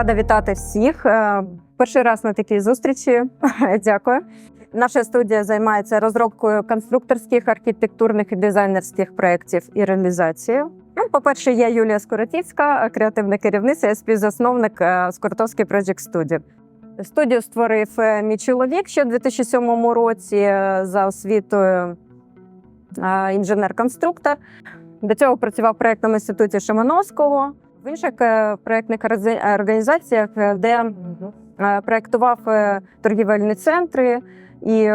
Рада вітати всіх. Е, Перший раз на такій зустрічі. Дякую. Наша студія займається розробкою конструкторських, архітектурних і дизайнерських проєктів і реалізацією. Ну, По-перше, я Юлія Скоротівська, креативна керівниця, я співзасновник е, Скоротовський Project Studio. Студію створив е, мій чоловік ще у 2007 році за освітою інженер-конструктор. До цього працював в проєктному інституті Шимановського, в інших е, проєктних організаціях, е, де е, проєктував е, торгівельні центри і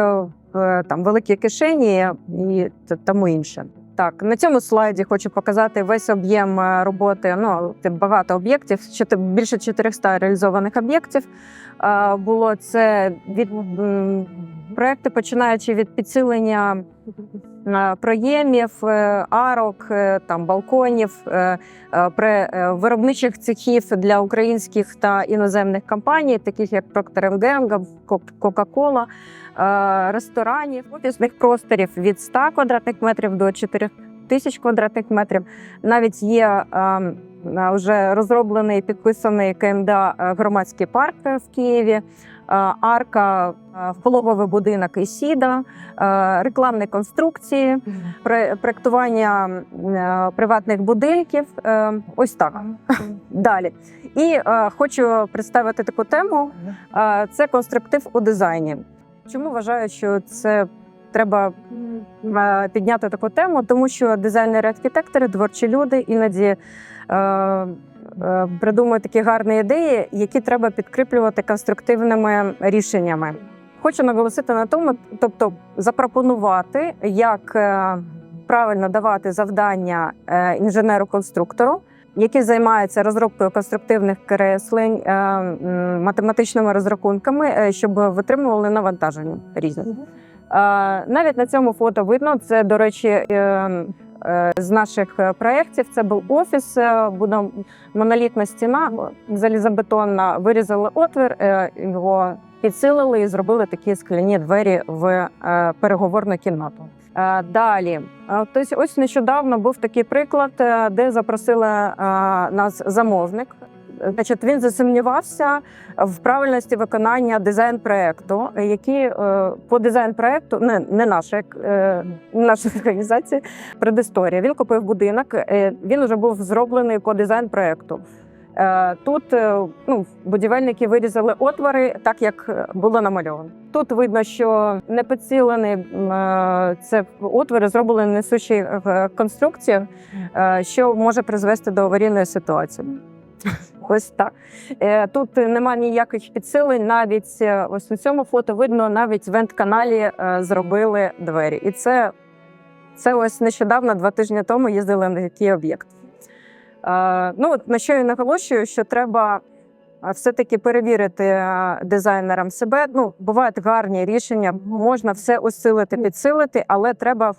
там великі кишені і тому інше. Так, на цьому слайді хочу показати весь об'єм роботи. Ну, багато об'єктів, більше 400 реалізованих об'єктів. Було це від проекти, починаючи від підсилення е, проємів, е, арок, е, там балконів, виробничих цехів для українських та іноземних компаній, таких як Procter Gamble, Coca-Cola, ресторанів, офісних просторів від 100 квадратних метрів до 4 тисяч квадратних метрів. Навіть є е, е, вже розроблений підписаний КМДА е, громадський парк е, в Києві. е, Арка, пологовий будинок Ісіда, рекламні конструкції, проектування приватних будинків. Ось так. Далі. І хочу представити таку тему: це конструктив у дизайні. Чому вважаю, що це треба підняти таку тему? Тому що дизайнери-архітектори, творчі люди іноді. Е, е, Придумують такі гарні ідеї, які треба підкріплювати конструктивними рішеннями. Хочу наголосити на тому, тобто запропонувати, як е, правильно давати завдання інженеру-конструктору, який займається розробкою конструктивних креслень, математичними розрахунками, щоб витримували навантаження різне. Е, Навіть на цьому фото видно, це, до речі, з наших е, проєктів. Це був офіс, е, була монолітна стіна, залізобетонна. Вирізали отвір, е, його підсилили і зробили такі скляні двері в е, переговорну кімнату. Е, Далі, Е, тобто ось нещодавно був такий приклад, е, де запросили е, нас замовник. Значить, він засумнівався в правильності виконання дизайн-проекту, який е, по дизайн-проекту, не, не наша, е, наша організація, предісторія. Він купив будинок, е, він вже був зроблений по дизайн-проекту. Е, Тут ну, будівельники вирізали отвори так, як було намальовано. Тут видно, що не поцілений е, це отвори зроблені несучі конструкції, що може призвести до аварійної ситуації. Ось так. Е, Тут немає ніяких підсилень. Навіть е, ось у цьому фото видно, навіть в вент-каналі е, зробили двері. І це, це ось нещодавно, два тижні тому, їздили на такий об'єкт. Ну, на що я наголошую, що треба все-таки перевірити дизайнерам себе. Ну, бувають гарні рішення, можна все усилити, підсилити, але треба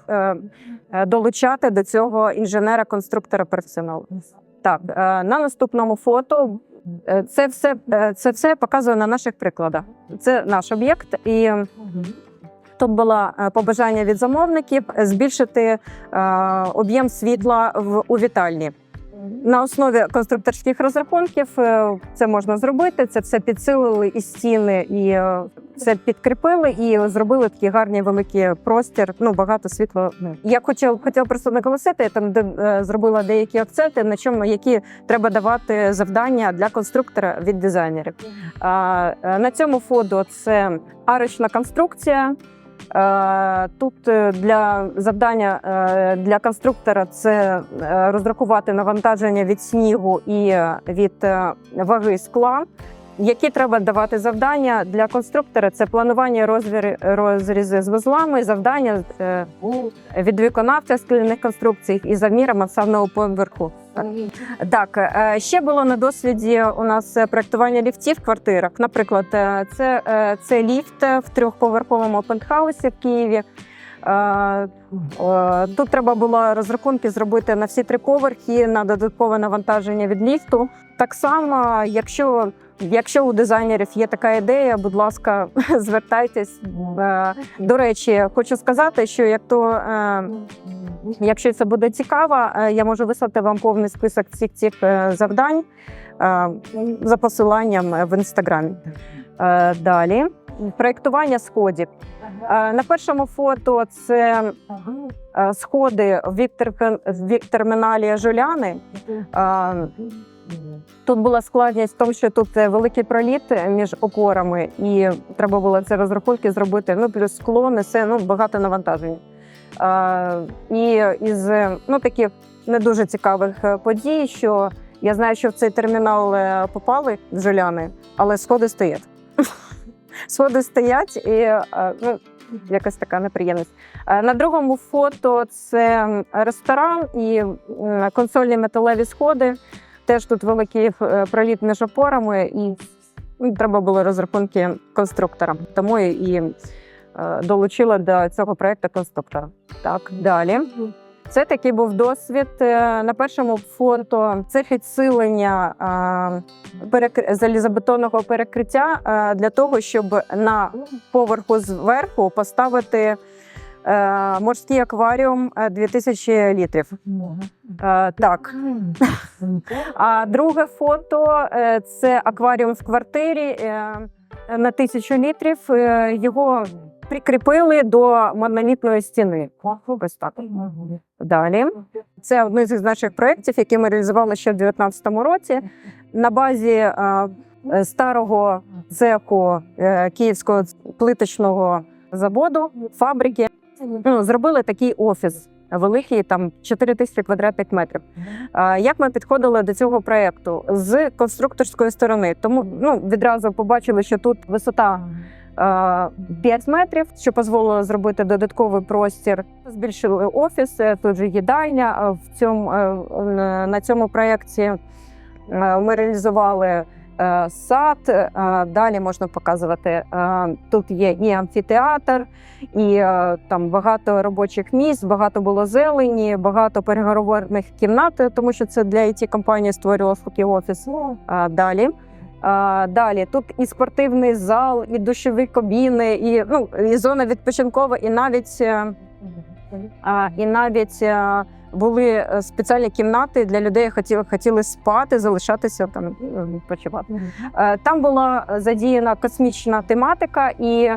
долучати до цього інженера-конструктора професіоналу. Так, е, на наступному фото е, це все, е, це все показує на наших прикладах. Це наш об'єкт, і тут було побажання від замовників збільшити об'єм світла в у вітальні. На основі конструкторських розрахунків це можна зробити. Це все підсилили і стіни, і це підкріпили, і зробили такий гарний великий простір. Ну багато світла. Я хотіла хотіла просто наголосити. Я там де, е, зробила деякі акценти, на чому які треба давати завдання для конструктора від дизайнерів. А, е, на цьому фото це арочна конструкція. Тут е, для завдання для конструктора це розрахувати навантаження від снігу і від ваги скла. Які треба давати завдання для конструктора? Це планування розміри розрізи з вузлами, завдання е, від виконавця скляних конструкцій і замірами масивного поверху. Так, е, ще було на досвіді у нас е, проектування ліфтів в квартирах. Наприклад, це, це ліфт в трьохповерховому пентхаусі в Києві. Тут треба було розрахунки зробити на всі три поверхи на додаткове навантаження від ліфту. Так само, якщо, якщо у дизайнерів є така ідея, будь ласка, звертайтесь. Е, До речі, хочу сказати, що як то е, якщо це буде цікаво, е, я можу вислати вам повний список всіх цих завдань за посиланням в інстаграмі. Далі проєктування сходів. На першому фото це сходи в вік-терміналі Жуляни. Тут була складність в тому, що тут е, великий проліт між опорами, і треба було це розрахунки зробити. Ну, плюс скло несе ну, багато навантажень. Е, І із е, ну, таких не дуже цікавих е, подій, що я знаю, що в цей термінал попали Жуляни, але сходи стоять. Сходи стоять і ну, якась така неприємність. На другому фото це ресторан і консольні металеві сходи. Теж тут великий е, проліт між опорами, і ну, треба було розрахунки конструктора. Тому і- і е, долучила до цього проекту конструктора. Так, далі. Це такий був досвід. Е, На першому фото це підсилення залізобетонного перекриття для того, щоб на поверху зверху поставити морський акваріум е, 2000 літрів. Е, Так, а друге фото е, це акваріум в квартирі е, на тисячу літрів. Е, Його прикріпили до монолітної стіни. Ось так. Далі. Це один з наших проєктів, який ми реалізували ще в 2019 році. На базі е, е, старого цеху е, Київського плиточного заводу, фабрики. Ну, зробили такий офіс великий, там 4 тисячі квадратних метрів. А, Як ми підходили до цього проєкту з конструкторської сторони? Тому ну, відразу побачили, що тут висота 5 метрів, що дозволило зробити додатковий простір. Збільшили офіс, тут же їдальня. В цьому, на цьому проєкті ми реалізували сад. Е, Далі можна показувати. е, Тут є і амфітеатр, і е, там багато робочих місць, багато було зелені, багато переговорних кімнат, тому що це для it компанії створювалося такий офіс. Далі. Далі тут і спортивний зал, і душові кабіни, і ну і зона відпочинкова, і навіть е, і навіть е, були е, спеціальні кімнати для людей, які хотіли, хотіли спати, залишатися там е, відпочивати. Е, Там була задіяна космічна тематика, і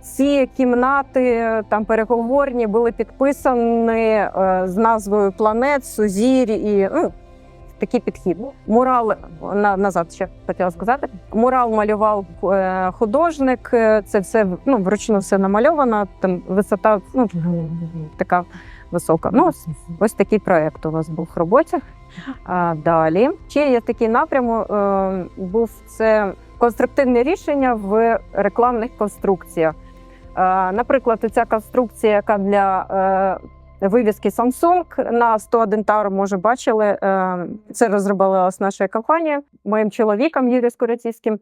ці кімнати там переговорні були підписані з назвою планет, сузір'я і ну, такий підхід. Мурал на, назад ще хотіла сказати. Мурал малював художник. Це все ну, вручну все намальовано. Там висота ну, така висока. Ну, ось, такий проект у вас був в роботі. А, далі ще є такий напрям. Е, був це конструктивне рішення в рекламних конструкціях. Е, наприклад, ця конструкція, яка для е, вивіски Samsung на 101 Tower, може бачили. е, Це розробила наша компанія моїм чоловіком Юрієм Скоротівським.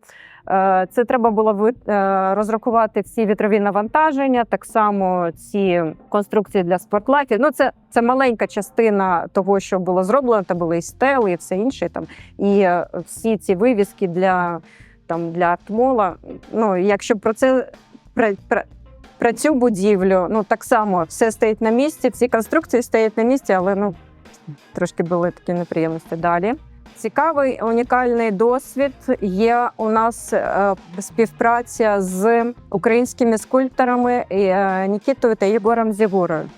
Е, Це треба було е, розрахувати всі вітрові навантаження, так само ці конструкції для спортлайфів. Ну, це, це маленька частина того, що було зроблено. Та були і стели, і все інше. Там і всі ці вивіски для там для артмола. Ну, якщо про це про, цю будівлю, ну так само все стоїть на місці, всі конструкції стоять на місці, але ну трошки були такі неприємності далі. Цікавий унікальний досвід є у нас е, співпраця з українськими скульпторами е, Нікітою та Єгором Зігурою.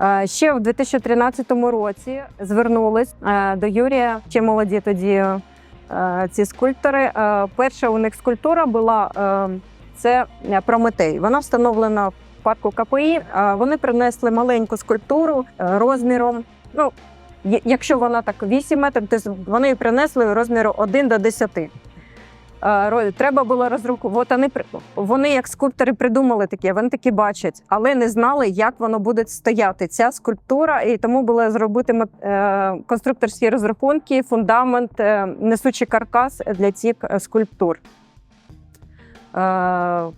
Е, Ще в 2013 році звернулись до Юрія, ще молоді тоді ці скульптори. Перша у них скульптура була це Прометей. Вона встановлена в парку КПІ. Е, Вони принесли маленьку скульптуру е, розміром. Ну, Якщо вона так 8 метрів, то вони її принесли розміру 1 до 10. Е, Треба було розрахувати. Вони, як скульптори, придумали таке, вони такі бачать, але не знали, як воно буде стояти, ця скульптура. І тому було зробити е, конструкторські розрахунки, фундамент, е, несучий каркас для цих е, скульптур. Е,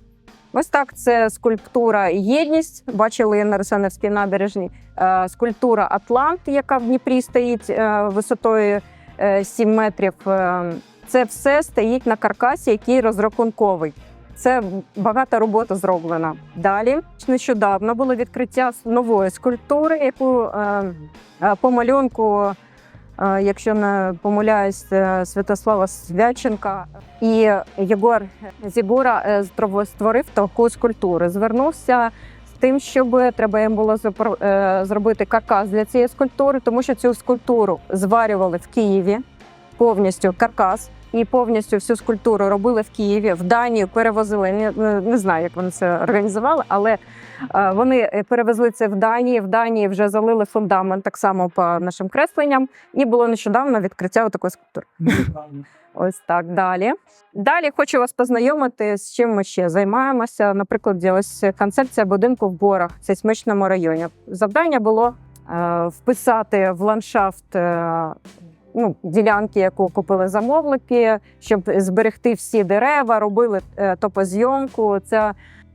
Ось так це скульптура Єдність. Бачили на Росанівській набережній. Е, Скульптура Атлант, яка в Дніпрі стоїть е, висотою е, 7 метрів. Це все стоїть на каркасі, який розрахунковий. Це багата робота зроблена. Далі нещодавно було відкриття нової скульптури, яку по малюнку, якщо не помиляюсь, е, Святослава Свяченка і Єгор Зібура е, створив таку скульптуру. Звернувся з тим, щоб треба їм було е, зробити каркас для цієї скульптури, тому що цю скульптуру зварювали в Києві повністю каркас. І повністю всю скульптуру робили в Києві, в Данію перевозили. Не, не- знаю, як вони це організували, але е, вони е, перевезли це в Данії. В Данії вже залили фундамент так само по нашим кресленням. І було нещодавно відкриття такої скульптури. Ось так далі. Далі хочу вас познайомити з чим ми ще займаємося. Наприклад, ось концепція будинку в борах в сейсмичному районі. Завдання було е, вписати в ландшафт. Ну, ділянки, яку купили замовники, щоб зберегти всі дерева, робили е, топозйомку. Це,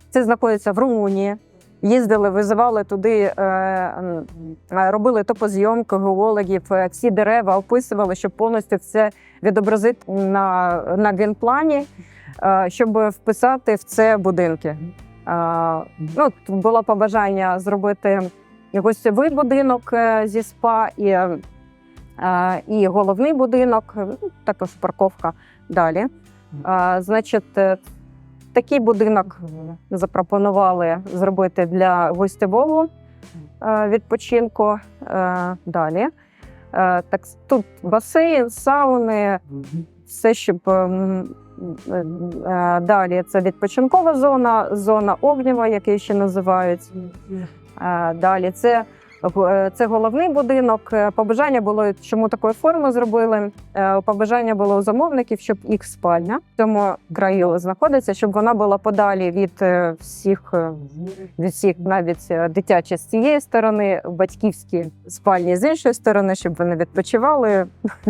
це знаходиться в Румунії. Їздили, визивали туди, е, е, робили топозйомку геологів, всі дерева описували, щоб повністю все відобразити на, на генплані, щоб вписати в це будинки. Ну, було побажання зробити гостьовий будинок е, зі спа і, і головний будинок, ну, також парковка далі. Значить, е, такий будинок запропонували зробити для гостєвого е, відпочинку. Е, Далі. Так, тут басейн, сауни, все, щоб ем, далі це відпочинкова зона, зона огнєва, як її ще називають. Далі це, це головний будинок. Е, Побажання було, чому такої форми зробили. Е, Побажання було у замовників, щоб їх спальня в цьому краю знаходиться, щоб вона була подалі від е, всіх, е, від всіх навіть е, дитячі з цієї сторони, батьківські спальні з іншої сторони, щоб вони відпочивали,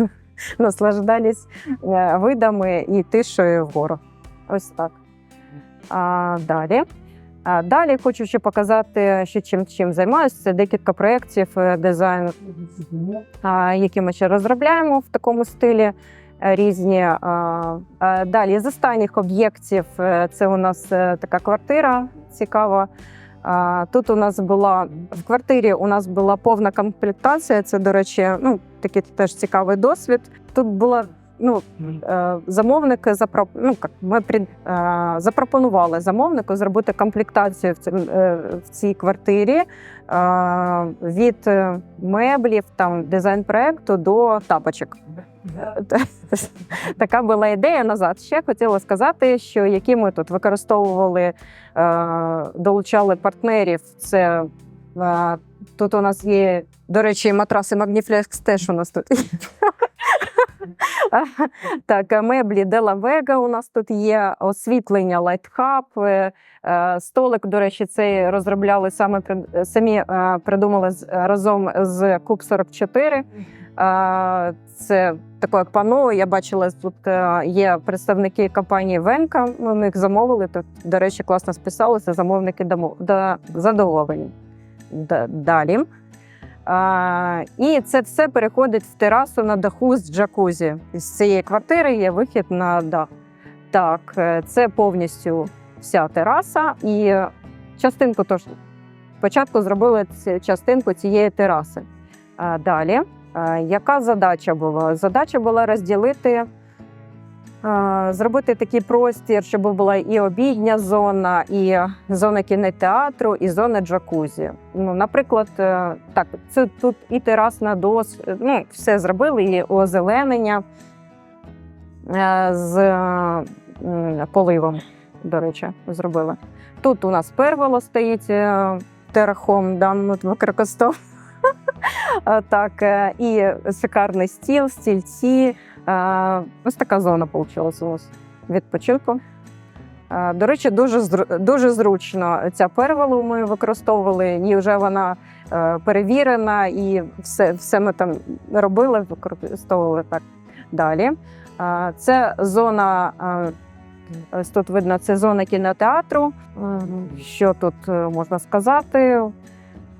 наслаждались е, видами і тишою вгору. Ось так. А, далі. Далі хочу ще показати, що чим, чим займаюся. Це декілька проєктів е, дизайну, які ми ще розробляємо в такому стилі. е, Різні далі з останніх об'єктів е, це у нас така квартира цікава. Тут у нас була в квартирі. У нас була повна комплектація. Це, до речі, ну такий теж цікавий досвід. Тут була ну е, замовник запро... ну, як, ми при... е, запропонували замовнику зробити комплектацію в, цим, е, в цій квартирі від меблів, там дизайн проекту до тапочок. Така була ідея назад. Ще хотіла сказати, що які ми тут використовували, долучали партнерів. Це тут у нас є, до речі, матраси Magniflex теж у нас тут. Так, меблі Дела Вега у нас тут є, освітлення Лайтхаб, е, е, столик, до речі, цей розробляли саме самі е, придумали разом з Куб 44. Е, Це таке пано. Я бачила, тут є представники компанії Венка. Ми них замовили. Тут, до речі, класно списалися. Замовники задоволені. Далі. І це все переходить в терасу на даху з джакузі. З цієї квартири є вихід на дах. Так, е, це повністю вся тераса. І частинку тож спочатку зробили частинку цієї тераси. Далі, е, яка задача була? Задача була розділити. Зробити такий простір, щоб була і обідня зона, і зона кінотеатру, і зона джакузі. Ну, наприклад, е, так, це тут і терасна дос, ну, все зробили, і озеленення е, з поливом, до речі, зробили. Тут у нас перволо стоїть е, терахом, да, використовуємо. Е, Так, е, і шикарний стіл, стільці. Е, Ось така зона вийшла у нас відпочинку. Е, До речі, дуже дуже зручно ця перволу ми використовували, і вже вона е, перевірена, і все, все ми там робили, використовували так далі. Е, Це зона е, Ось тут видно, це зона кінотеатру. Е, Що тут е, можна сказати?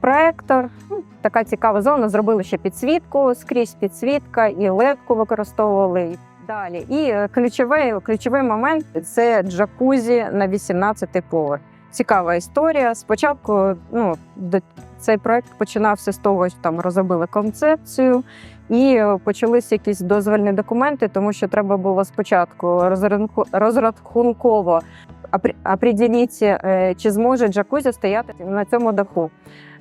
Проектор. Ну, Така цікава зона. Зробили ще підсвітку, скрізь підсвітка, і ледку використовували. і Далі. І е, ключовий, ключовий момент це джакузі на 18 поверх. Цікава історія. Спочатку ну, цей проект починався з того, що там розробили концепцію, і е, почалися якісь дозвольні документи, тому що треба було спочатку розрахунково опри- е, чи зможе джакузі стояти на цьому даху.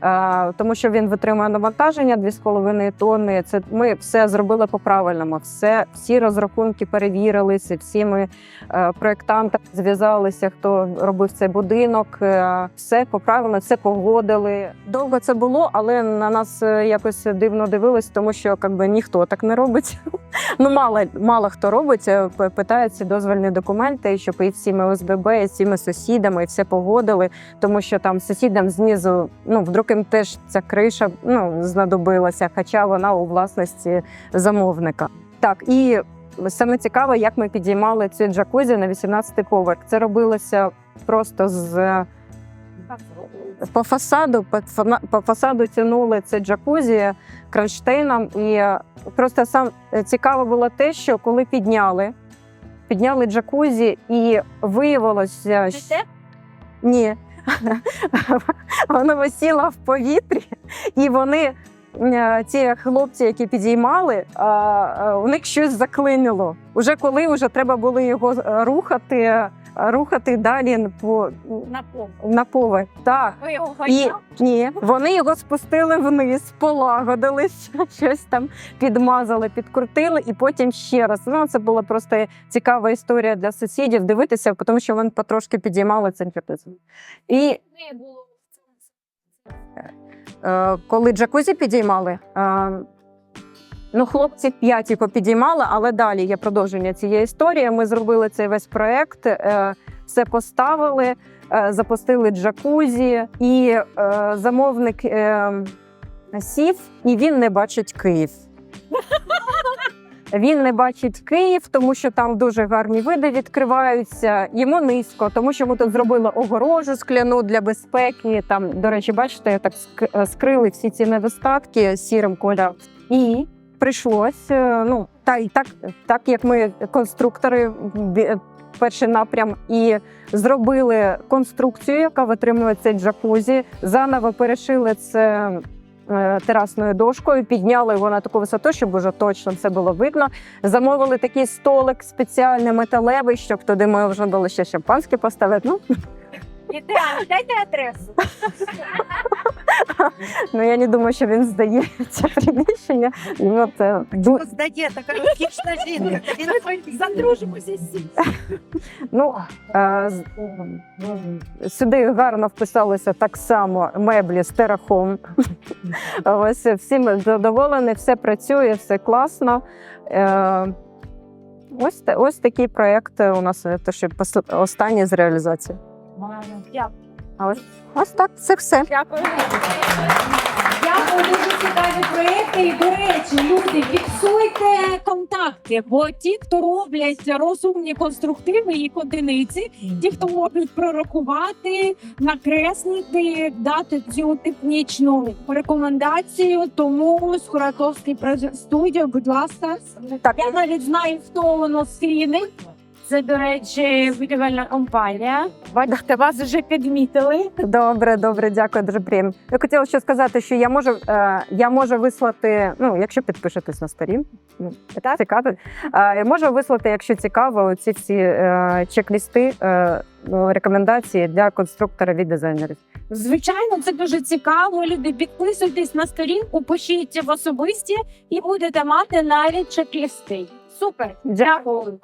Е, Тому що він витримує навантаження 2,5 тонни. Це ми все зробили по-правильному. Все, всі розрахунки перевірилися, всі ми е, проєктанти зв'язалися, хто робив цей будинок. е, Все по-правильно, все погодили. Довго це було, але на нас якось дивно дивились, тому що якби, ніхто так не робить. Ну, мало, мало хто робить, п- питають ці дозвольні документи, щоб і всіми ОСББ, і всіми сусідами, і все погодили, тому що там сусідам знизу, ну, вдруг їм теж ця криша ну, знадобилася, хоча вона у власності замовника. Так, і саме цікаве, як ми підіймали цю джакузі на 18 поверх. Це робилося просто з по фасаду, по фасаду тянули це джакузі кронштейном. І просто сам е, цікаво було те, що коли підняли, підняли джакузі, і виявилося, що... ні. Воно висіло в повітрі, і вони, е, ці хлопці, які підіймали, а, у них щось заклинило. Уже коли вже треба було його е, рухати, е, рухати далі по На поверх. Так. Ви його І ні, вони його спустили вниз, полагодили, щось там підмазали, підкрутили, і потім ще раз. Ну це була просто цікава історія для сусідів дивитися, тому що вони потрошки підіймали джакузі. І е, коли джакузі підіймали. Ну, хлопці п'ять його підіймали, але далі є продовження цієї історії. Ми зробили цей весь проект, е, все поставили, е, запустили джакузі, і е, замовник сів, і він не бачить Київ. Він не бачить Київ, тому що там дуже гарні види відкриваються. Йому низько, тому що ми тут зробили огорожу скляну для безпеки. Там, до речі, бачите, так скрили всі ці недостатки сірим кольором. І прийшлось, е, ну та і так, так як ми конструктори, перший напрям, і зробили конструкцію, яка витримує цей джакузі. Заново перешили це. е, Терасною дошкою підняли його на таку висоту, щоб уже точно все було видно. Замовили такий столик спеціальний металевий, щоб туди можна було ще шампанське поставити. Ну, Ідеально, дайте адресу. ну я не думаю, що він здає це приміщення. Ну, це ду- Здає така розкішна жінка. Він задружимося з цим. Ну, е, з- сюди гарно вписалися так само меблі з терахом. Ось всім задоволені, все працює, все класно. Е, Ось, та- ось такий проєкт у нас е, те, що пос- останній з реалізації. Дякую. Ось, ось так, це все. Дякую. Дякую, дуже цікаві проекти. І, до речі, люди, фіксуйте контакти, бо ті, хто роблять розумні конструктиви і одиниці, ті, хто можуть прорахувати, накреслити, дати цю технічну рекомендацію. Тому Скуратовський студіо, будь ласка, Так, я навіть знаю, хто воно скрінить. Це, до речі, будівельна компанія. Бачите, вас вже підмітили. Добре, добре, дякую, дуже приємно. Я хотіла ще сказати, що я можу, е, я можу вислати, ну, якщо підпишетесь на сторін, ну, цікаво. Е, я можу вислати, якщо цікаво, ці всі е, чек-лісти, е, ну, рекомендації для конструктора від дизайнерів. Звичайно, це дуже цікаво. Люди підписуйтесь на сторінку, пишіть в особисті і будете мати навіть чек-лісти. Супер, дякую.